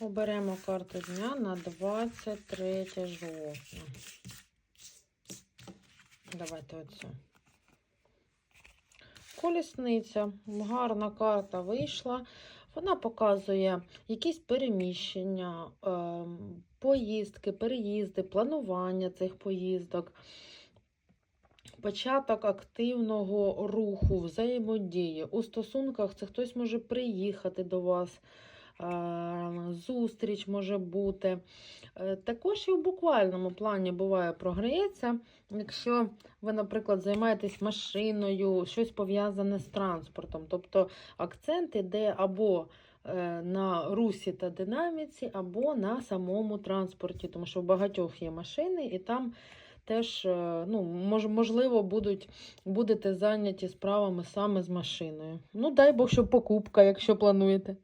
Оберемо карту дня на 23 жовтня. Давайте оцю. Колісниця. Гарна карта вийшла. Вона показує якісь переміщення, ем, поїздки, переїзди, планування цих поїздок, початок активного руху, взаємодії. У стосунках це хтось може приїхати до вас, зустріч може бути. Е, Також і в буквальному плані буває програється, якщо ви, наприклад, займаєтесь машиною, щось пов'язане з транспортом. Тобто акцент іде або е, на русі та динаміці, або на самому транспорті, тому що в багатьох є машини, і там теж е, ну, можливо будуть, будете зайняті справами саме з машиною. Ну, дай Бог, щоб покупка, якщо плануєте.